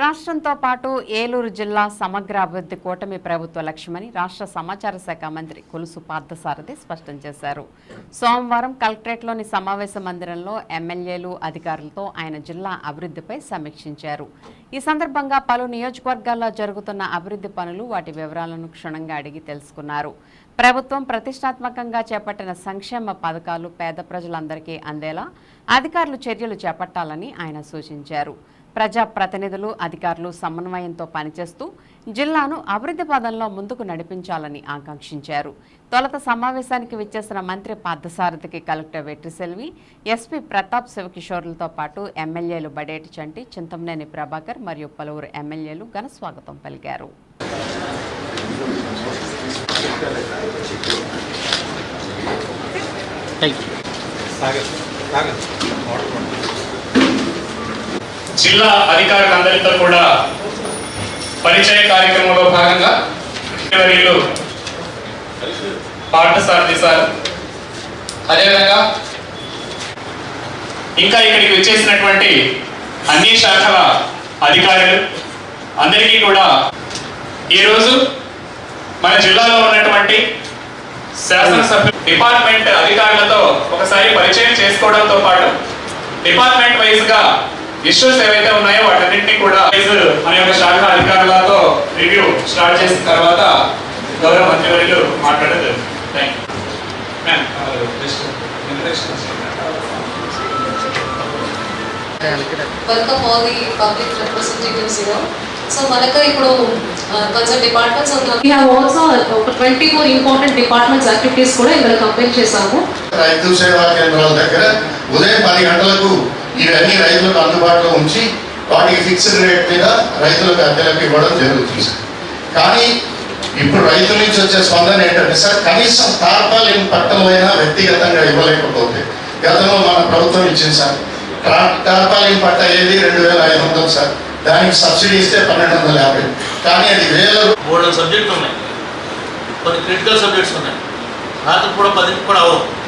రాష్ట్రంతో పాటు ఏలూరు జిల్లా సమగ్ర అభివృద్ధి కూటమి ప్రభుత్వ లక్ష్యమని రాష్ట్ర సమాచార శాఖ మంత్రి కొలుసు పార్థసారథి స్పష్టం చేశారు. సోమవారం కలెక్టరేట్లోని సమావేశ మందిరంలో ఎమ్మెల్యేలు అధికారులతో ఆయన జిల్లా అభివృద్ధిపై సమీక్షించారు. ఈ సందర్భంగా పలు నియోజకవర్గాల్లో జరుగుతున్న అభివృద్ధి పనులు వాటి వివరాలను క్షుణ్ణంగా అడిగి తెలుసుకున్నారు. ప్రభుత్వం ప్రతిష్టాత్మకంగా చేపట్టిన సంక్షేమ పథకాలు పేద ప్రజలందరికీ అందేలా అధికారులు చర్యలు చేపట్టాలని ఆయన సూచించారు. ప్రజా ప్రతినిధులు అధికారులు సమన్వయంతో పనిచేస్తూ జిల్లాను అభివృద్ధి పదంలో ముందుకు నడిపించాలని ఆకాంక్షించారు. తొలత సమావేశానికి విచ్చేసిన మంత్రి పార్థసారథికి కలెక్టర్ వెట్రిసెల్వి ఎస్పీ ప్రతాప్ శివకిషోర్లతో పాటు ఎమ్మెల్యేలు బడేటి చంటి చింతమనేని ప్రభాకర్ మరియు పలువురు ఎమ్మెల్యేలు ఘన స్వాగతం పలికారు. జిల్లా అధికారులందరితో కూడా పరిచయ కార్యక్రమంలో భాగంగా వర్యులు పాఠసారథి సార్. అదేవిధంగా ఇంకా ఇక్కడికి వచ్చేసినటువంటి అన్ని శాఖల అధికారులు అందరికీ కూడా ఈరోజు మన జిల్లాలో ఉన్నటువంటి శాసనసభ్యు డిపార్ట్మెంట్ అధికారులతో ఒకసారి పరిచయం చేసుకోవడంతో పాటు డిపార్ట్మెంట్ వైజ్గా ఇష్యూస్ ఏవైతే ఉన్నాయో వాటన్నింటినీ కూడా మన యొక్క శాఖ అధికారులతో రివ్యూ స్టార్ట్ చేసిన తర్వాత గౌరవ మంత్రివర్యులు మాట్లాడదు thank you welcome all the public representatives here so మనకు ఇప్పుడు కన్సర్న్ డిపార్ట్మెంట్స్ ఉన్నాయి వీ హావ్ ఆల్సో ఒక twenty four important departments activities కూడా ఇక్కడ కంపేర్ చేశాము. రైతు సేవా కేంద్రాల దగ్గర ఉదయం పది గంటలకు ఇవన్నీ రైతులకు అందుబాటులో ఉంచి వాటికి ఫిక్స్డ్ రేట్ మీద రైతులకు అద్దెలకు ఇవ్వడం జరుగుతుంది సార్. కానీ ఇప్పుడు రైతుల నుంచి వచ్చే స్పందన ఏంటంటే సార్ కనీసం తార్పాలిన్ పట్టలైనా వ్యక్తిగతంగా ఇవ్వలేకపోతే గతంలో మన ప్రభుత్వం ఇచ్చింది సార్ టా- పట్ట ఏది రెండు వేల ఐదు వందలు సార్. దానికి సబ్సిడీ ఇస్తే పన్నెండు వందల యాభై. కానీ అది వేల మూడు సబ్జెక్టులు ఉన్నాయి. కొన్ని క్రిటికల్ సబ్జెక్ట్స్ ఉన్నాయి. రాత్రి కూడా పది కూడా అవ్వవు.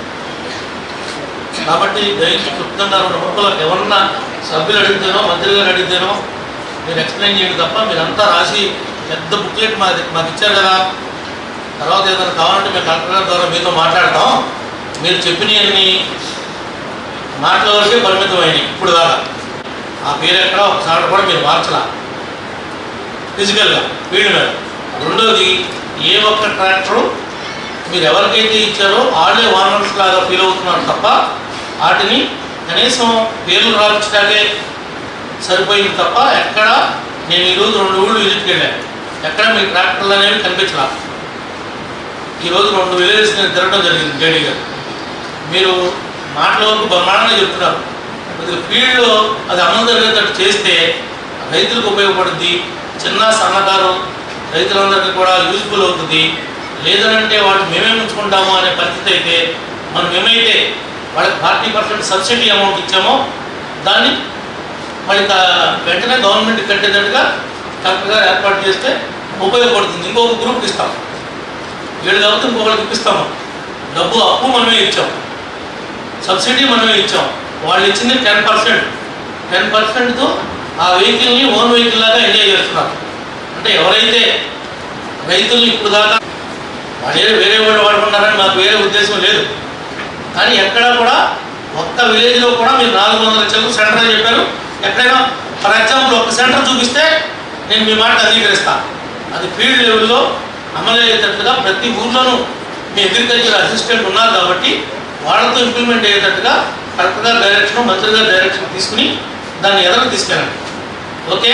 కాబట్టి దయచేసి చెప్తున్నారు రెండు ముక్కలు ఎవరన్నా సభ్యులు అడిగితేనో మంత్రి గారు అడిగితేనో మీరు ఎక్స్ప్లెయిన్ చేయండి తప్ప మీరంతా రాసి పెద్ద బుక్లెట్ మాది మాకు ఇచ్చారు కదా. తర్వాత ఏదైనా కావాలంటే మేము కలెక్టర్ గారి ద్వారా మీతో మాట్లాడతాం. మీరు చెప్పినవన్నీ మాటల వరకే పరిమితమైనవి ఇప్పుడు దాకా. ఆ పేరు ఎక్కడ ఒకసారి కూడా మీరు మార్చలా. ఫిజికల్గా వీడి మీద. రెండోది ఏ ఒక్క ట్రాక్టరు మీరు ఎవరికైతే ఇచ్చారో వాళ్ళే వానర్స్ లాగా ఫీల్ అవుతున్నారు తప్ప వాటిని కనీసం పేర్లు రాల్చడానికే సరిపోయింది తప్ప ఎక్కడ నేను ఈరోజు రెండు ఊళ్ళు విజిట్కి వెళ్ళాను. ఎక్కడ మీ ట్రాక్టర్లు అనేవి కనిపించలా. ఈరోజు రెండు విలేజెస్ నేను తిరగడం జరిగింది డేడీ గారు. మీరు మాటల బ్రహ్మాండంగా చెప్తున్నారు. కొద్దిగా ఫీల్డ్లో అది అమలు జరిగేటట్టు చేస్తే రైతులకు ఉపయోగపడుద్ది చిన్న సన్నకారం రైతులందరికీ కూడా యూజ్ఫుల్ అవుతుంది. లేదనంటే వాటిని మేమే ఉంచుకుంటాము అనే పరిస్థితి అయితే మనం మేమైతే వాళ్ళకి ఫార్టీ పర్సెంట్ సబ్సిడీ అమౌంట్ ఇచ్చామో దాన్ని మళ్ళీ వెంటనే గవర్నమెంట్ కట్టేటట్టుగా కరెక్ట్గా ఏర్పాటు చేస్తే ఉపయోగపడుతుంది. ఇంకొక గ్రూప్ ఇస్తాం. ఏడు కాబట్టి ఇంకొకరికి ఇప్పిస్తాము. డబ్బు అప్పు మనమే ఇచ్చాం. సబ్సిడీ మనమే ఇచ్చాం. వాళ్ళు ఇచ్చింది టెన్ పర్సెంట్. టెన్ పర్సెంట్తో ఆ వెహికల్ని ఓన్ వెహికల్ లాగా ఎంజాయ్ చేస్తున్నారు. అంటే ఎవరైతే రైతులు ఇప్పుడు దాకా వాడే వేరే వాళ్ళు వాడుకున్నారని మాకు వేరే ఉద్దేశం లేదు. కానీ ఎక్కడ కూడా ఒక్క విలేజ్లో కూడా మీరు నాలుగు వందల చెరువు సెంటర్ అని చెప్పారు. ఎక్కడైనా ఫర్ ఎగ్జాంపుల్ ఒక సెంటర్ చూపిస్తే నేను మీ మాట అంగీకరిస్తాను అది ఫీల్డ్ లెవెల్లో అమలు అయ్యేటట్టుగా ప్రతి ఊర్లోనూ మీ అగ్రికల్చర్ అసిస్టెంట్ ఉన్నారు కాబట్టి వాళ్ళతో ఇంప్లిమెంట్ అయ్యేటట్టుగా కలెక్టర్ గారి డైరెక్షన్ మంత్రి గారి డైరెక్షన్ తీసుకుని దాన్ని ఎదరకు తీసుకెళ్ళండి. ఓకే?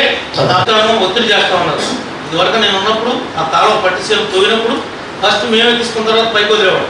దాంట్లో ఒత్తిడి చేస్తూ ఉన్నారు. ఇదివరకు నేను ఉన్నప్పుడు ఆ కాలువ పట్టిసీలు తవ్వినప్పుడు ఫస్ట్ మేమే తీసుకున్న తర్వాత పైకి వదిలేవాడు